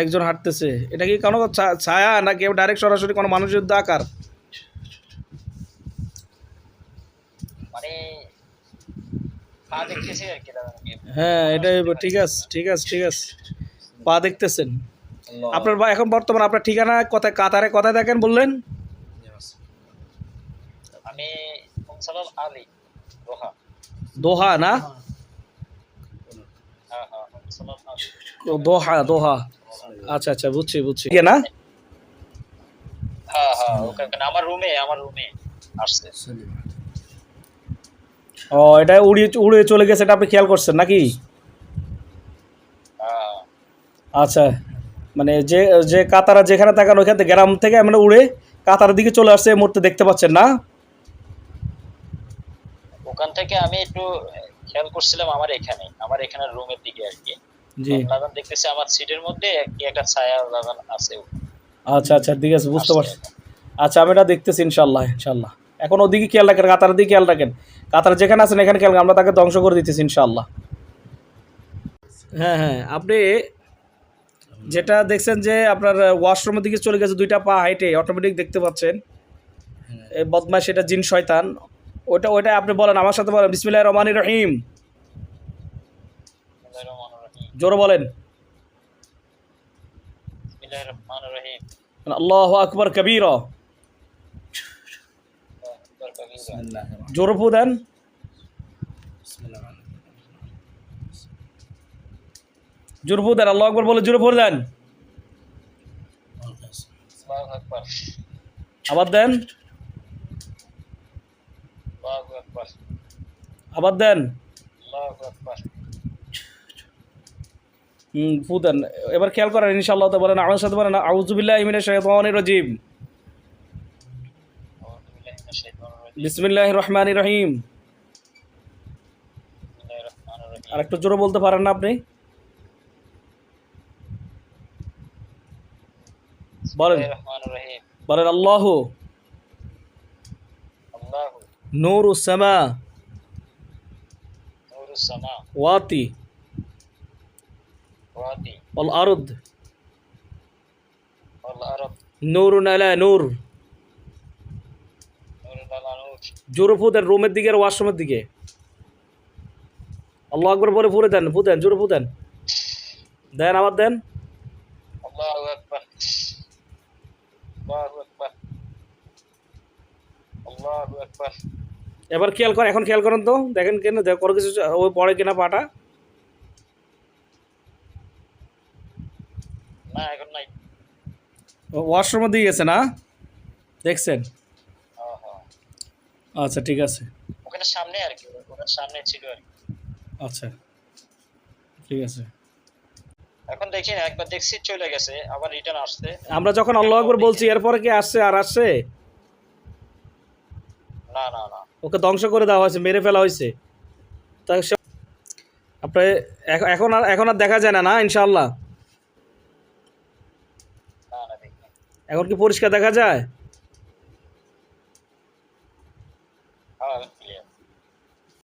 একজন হাঁটতেছে। এটা কি কোনো ছায়া না কেউ ডাইরেক্ট সরাসরি কোনো মানুষের আকার? মানে। হ্যাঁ এটাই ঠিক আছে ঠিক আছে ঠিক আছে। পা দেখতেছেন। আপনার বা এখন বর্তমান আপনার ঠিকানা কোথায় কাতারে কোথায় দেখেন বললেন? আমি আলী রোহা দোহা না হ্যাঁ হ্যাঁ মুসালাম আলী ও, দোহা দোহা। আচ্ছা আচ্ছা বুঝছি বুঝছি। ইয়ে না? হ্যাঁ হ্যাঁ ওখানে আমার রুমে আমার রুমে আসছে। ও এটা উড়িয়ে উড়ে চলে গেছে এটা আপনি খেয়াল করছেন নাকি? হ্যাঁ। আচ্ছা মানে যে যে কাতারা যেখানে থাকেন ওইখান থেকে গ্রাম থেকে মানে উড়ে কাতারের দিকে চলে আসছে এই মুহূর্তে দেখতে পাচ্ছেন না? ওখান থেকে আমি একটু খেয়াল করছিলাম আমার এখানে আমার এখানে রুমের দিকে আর কি। লাগান দেখতেছি আমার সিটের মধ্যে একটা ছায়া লাগান আছে। আচ্ছা আচ্ছা ঠিক আছে বুঝতে পারছি। আচ্ছা আমি এটা দেখতেছি ইনশাল্লাহ ইনশাল্লাহ এখন ওদিকে খেয়াল রাখেন কাতারের দিকে খেয়াল রাখেন। কাতার যেখানে আছেন এখানে খেয়াল আমরা তাকে ধ্বংস করে দিতেছি ইনশাল্লাহ হ্যাঁ হ্যাঁ আপনি যেটা দেখছেন যে আপনার ওয়াশরুমের দিকে চলে গেছে দুইটা পা হাইটে অটোমেটিক দেখতে পাচ্ছেন। এই বদমাস সেটা জিন শয়তান। ওটা ওইটা আপনি বলেন আমার সাথে বলেন বিসমিল্লাহ রহমান রহিম রহিম। জোরে বলেন। আল্লাহ আকবর কবির আল্লাহু আকবার কবিরা। জোরে ফু দেন জোরে দেন আল্লাহ আকবর বলে জোরে ফু দেন আবার দেন। আবার দেন। ফু দেন। এবার খেয়াল করেন ইনশাআল্লাহ তো বলেন আমার সাথে বলেন আউজুবিল্লাহ ইমিনে রাজিম শাইতানির রাজিম। বিসমিল্লাহির রহমানির রহিম। আর একটু জোরে বলতে পারেন না আপনি? বলেন। বলেন আল্লাহ। নূর সামা। নূরুস ওয়াতি। আলা নূর নূরুন আলা নূর জোরে ফু দেন রুমের দিকে আর ওয়াশরুমের দিকে। আল্লাহ আকবর বলে ফুরে দেন ফু দেন জোরে ফু দেন। দেন আবার দেন। এবার খেয়াল করেন এখন খেয়াল করেন তো। দেখেন কেন দেখ কিছু ওই পড়ে কিনা পাটা। না এখন নাই। ওয়াশরুমের দিকে গেছে না? দেখছেন? হ্যাঁ হ্যাঁ। আচ্ছা ঠিক আছে। ওখানে সামনে আর কি ওখানে সামনে ছিল আর কি। আচ্ছা ঠিক আছে। এখন দেখি না একবার দেখছি চলে গেছে আবার রিটার্ন আসছে। আমরা যখন আল্লাহ আকবার বলছি এরপরে কি আসছে আর আসছে? না না না। ওকে ধ্বংস করে দেওয়া হয়েছে মেরে ফেলা হয়েছে। তা আপনার এখন আর এখন আর দেখা যায় না না ইনশাআল্লাহ না না দেখি এখন কি পরিষ্কার দেখা যায়?